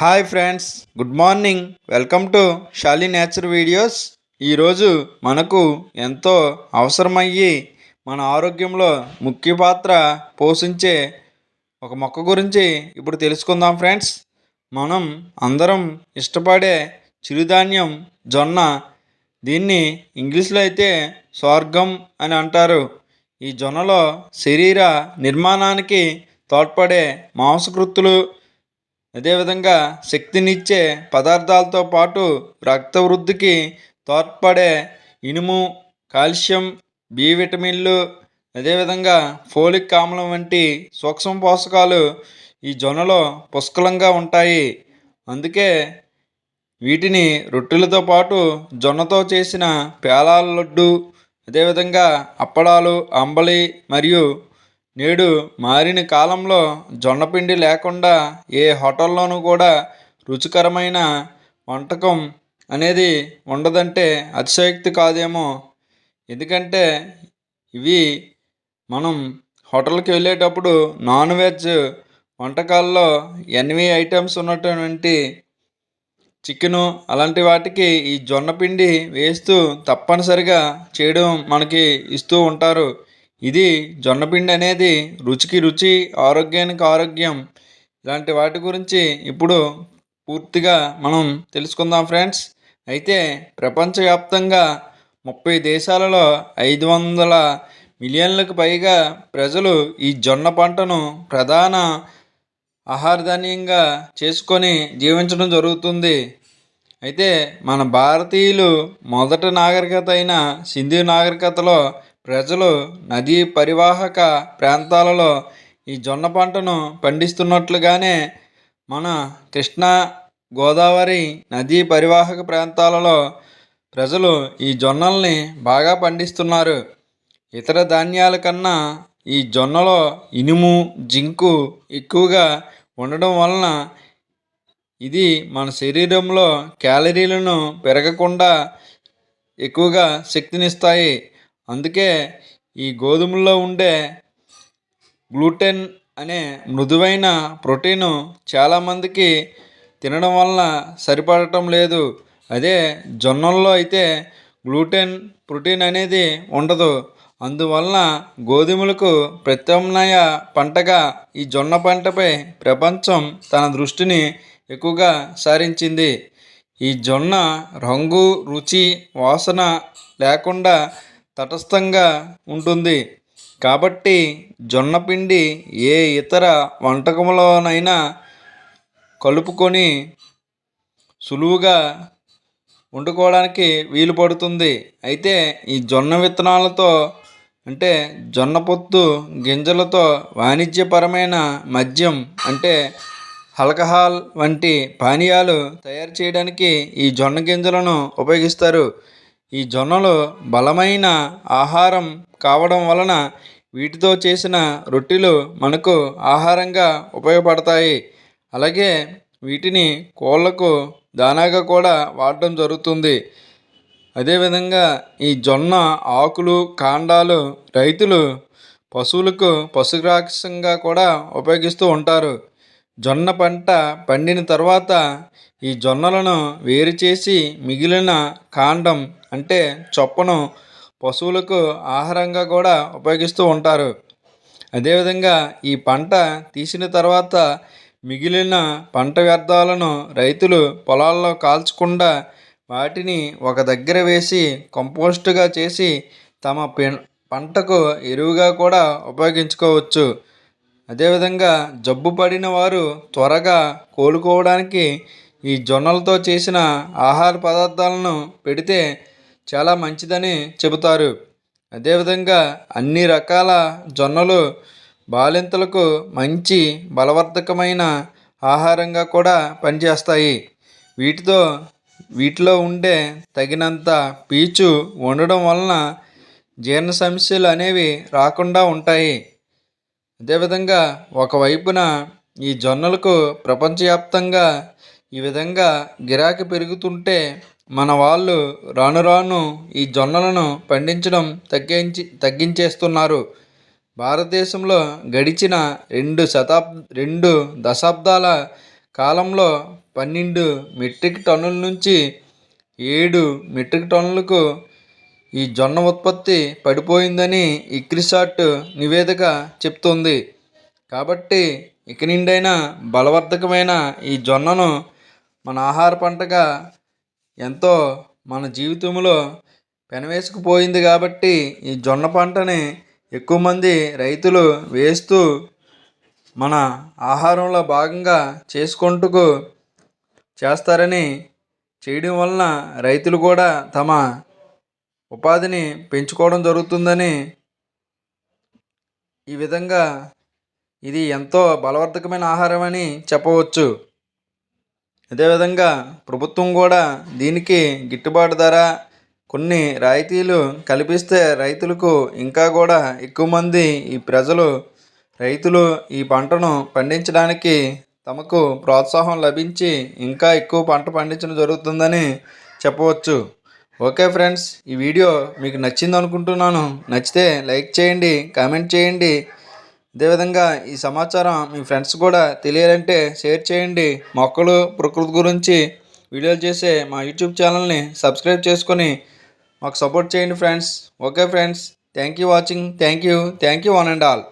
Hi friends good morning. Welcome to Shali nature videos. ఈరోజు మనకు ఎంతో అవసరమయ్యి మన ఆరోగ్యంలో ముఖ్య పాత్ర పోషించే ఒక మొక్క గురించి ఇప్పుడు తెలుసుకుందాం ఫ్రెండ్స్. మనం అందరం ఇష్టపడే చిరుధాన్యం జొన్న. దీన్ని ఇంగ్లీష్లో అయితే స్వర్గం అని అంటారు. ఈ జొన్నలో శరీర నిర్మాణానికి తోడ్పడే మాంసకృత్తులు అదేవిధంగా శక్తినిచ్చే పదార్థాలతో పాటు రక్త వృద్ధికి తోడ్పడే ఇనుము కాల్షియం బి విటమిన్లు అదేవిధంగా ఫోలిక్ ఆమ్లం వంటి సూక్ష్మ పోషకాలు ఈ జొన్నలో పుష్కలంగా ఉంటాయి. అందుకే వీటిని రొట్టెలతో పాటు జొన్నతో చేసిన పేలాల లడ్డు అదేవిధంగా అప్పడాలు అంబలి మరియు నేడు మారిన కాలంలో జొన్నపిండి లేకుండా ఏ హోటల్లోనూ కూడా రుచికరమైన వంటకం అనేది ఉండదంటే అతిశయోక్తి కాదేమో. ఎందుకంటే ఇవి మనం హోటల్కి వెళ్ళేటప్పుడు నాన్ వెజ్ వంటకాల్లో ఎన్వి ఐటమ్స్ ఉన్నటువంటి చికెను అలాంటి వాటికి ఈ జొన్న పిండి వేస్తూ తప్పనిసరిగా చేయడం మనకి ఇస్తూ ఉంటారు. ఇది జొన్నపిండి అనేది రుచికి రుచి ఆరోగ్యానికి ఆరోగ్యం. ఇలాంటి వాటి గురించి ఇప్పుడు పూర్తిగా మనం తెలుసుకుందాం ఫ్రెండ్స్. అయితే ప్రపంచవ్యాప్తంగా ముప్పై దేశాలలో ఐదు వందల మిలియన్లకు పైగా ప్రజలు ఈ జొన్న పంటను ప్రధాన ఆహారధాన్యంగా చేసుకొని జీవించడం జరుగుతుంది. అయితే మన భారతీయులు మొదటి నాగరికత అయిన సింధు నాగరికతలో ప్రజలు నదీ పరివాహక ప్రాంతాలలో ఈ జొన్న పంటను పండిస్తున్నట్లుగానే మన కృష్ణా గోదావరి నదీ పరివాహక ప్రాంతాలలో ప్రజలు ఈ జొన్నల్ని బాగా పండిస్తున్నారు. ఇతర ధాన్యాల కన్నా ఈ జొన్నలో ఇనుము జింకు ఎక్కువగా ఉండడం వలన ఇది మన శరీరంలో క్యాలరీలను పెరగకుండా ఎక్కువగా శక్తినిస్తాయి. అందుకే ఈ గోధుమల్లో ఉండే గ్లూటెన్ అనే మృదువైన ప్రోటీను చాలామందికి తినడం వలన సరిపడటం లేదు. అదే జొన్నల్లో అయితే గ్లూటెన్ ప్రోటీన్ అనేది ఉండదు. అందువలన గోధుమలకు ప్రత్యామ్నాయ పంటగా ఈ జొన్న పంటపై ప్రపంచం తన దృష్టిని ఎక్కువగా సారించింది. ఈ జొన్న రంగు రుచి వాసన లేకుండా తటస్థంగా ఉంటుంది. కాబట్టి జొన్న పిండి ఏ ఇతర వంటకంలోనైనా కలుపుకొని సులువుగా వండుకోవడానికి వీలు పడుతుంది. అయితే ఈ జొన్న విత్తనాలతో అంటే జొన్న పొత్తు గింజలతో వాణిజ్యపరమైన మద్యం అంటే ఆల్కహాల్ వంటి పానీయాలు తయారు చేయడానికి ఈ జొన్న గింజలను ఉపయోగిస్తారు. ఈ జొన్నలు బలమైన ఆహారం కావడం వలన వీటితో చేసిన రొట్టెలు మనకు ఆహారంగా ఉపయోగపడతాయి. అలాగే వీటిని కోళ్ళకు దానాగా కూడా వాడడం జరుగుతుంది. అదేవిధంగా ఈ జొన్న ఆకులు కాండాలు రైతులు పశువులకు పశుగ్రాసంగా కూడా ఉపయోగిస్తూ ఉంటారు. జొన్న పంట పండిన తర్వాత ఈ జొన్నలను వేరు చేసి మిగిలిన కాండం అంటే చొప్పను పశువులకు ఆహారంగా కూడా ఉపయోగిస్తూ ఉంటారు. అదేవిధంగా ఈ పంట తీసిన తర్వాత మిగిలిన పంట వ్యర్థాలను రైతులు పొలాల్లో కాల్చకుండా వాటిని ఒక దగ్గర వేసి కంపోస్టుగా చేసి తమ పంటకు ఎరువుగా కూడా ఉపయోగించుకోవచ్చు. అదేవిధంగా జబ్బు పడిన వారు త్వరగా కోలుకోవడానికి ఈ జొన్నలతో చేసిన ఆహార పదార్థాలను పెడితే చాలా మంచిదని చెబుతారు. అదేవిధంగా అన్ని రకాల జొన్నలు బాలింతలకు మంచి బలవర్ధకమైన ఆహారంగా కూడా పనిచేస్తాయి. వీటితో వీటిలో ఉండే తగినంత పీచు ఉండడం వలన జీర్ణ సమస్యలు అనేవి రాకుండా ఉంటాయి. అదేవిధంగా ఒకవైపున ఈ జొన్నలకు ప్రపంచవ్యాప్తంగా ఈ విధంగా గిరాకీ పెరుగుతుంటే మన వాళ్ళు రాను రాను ఈ జొన్నలను పండించడం తగ్గించి తగ్గించేస్తున్నారు. భారతదేశంలో గడిచిన రెండు శతాబ్ రెండు దశాబ్దాల కాలంలో పన్నెండు మెట్రిక్ టన్నుల నుంచి ఏడు మెట్రిక్ టన్నులకు ఈ జొన్న ఉత్పత్తి పడిపోయిందని ఇక్రిసాట్ నివేదిక చెప్తుంది. కాబట్టి ఇక నిండైనా బలవర్ధకమైన ఈ జొన్నను మన ఆహార పంటగా ఎంతో మన జీవితంలో పెనవేసుకుపోయింది కాబట్టి ఈ జొన్న పంటని ఎక్కువ మంది రైతులు వేస్తూ మన ఆహారంలో భాగంగా చేసుకుంటూ చేస్తారని చేయడం వలన రైతులు కూడా తమ ఉపాధిని పెంచుకోవడం జరుగుతుందని ఈ విధంగా ఇది ఎంతో బలవర్ధకమైన ఆహారం అని చెప్పవచ్చు అదేవిధంగా ప్రభుత్వం కూడా దీనికి గిట్టుబాటు ధర కొన్ని రాయితీలు కల్పిస్తే రైతులకు ఇంకా కూడా ఎక్కువ మంది ఈ ప్రజలు రైతులు ఈ పంటను పండించడానికి తమకు ప్రోత్సాహం లభించి ఇంకా ఎక్కువ పంట పండించడం జరుగుతుందని చెప్పవచ్చు. ఓకే ఫ్రెండ్స్ ఈ వీడియో మీకు నచ్చింది అనుకుంటున్నాను. నచ్చితే లైక్ చేయండి కామెంట్ చేయండి. అదేవిధంగా ఈ సమాచారం మీ ఫ్రెండ్స్ కూడా తెలియాలంటే షేర్ చేయండి. మొక్కలు ప్రకృతి గురించి వీడియోలు చేసే మా యూట్యూబ్ ఛానల్ని సబ్స్క్రైబ్ చేసుకొని మాకు సపోర్ట్ చేయండి friends. Okay friends thank you watching thank you thank you one and all.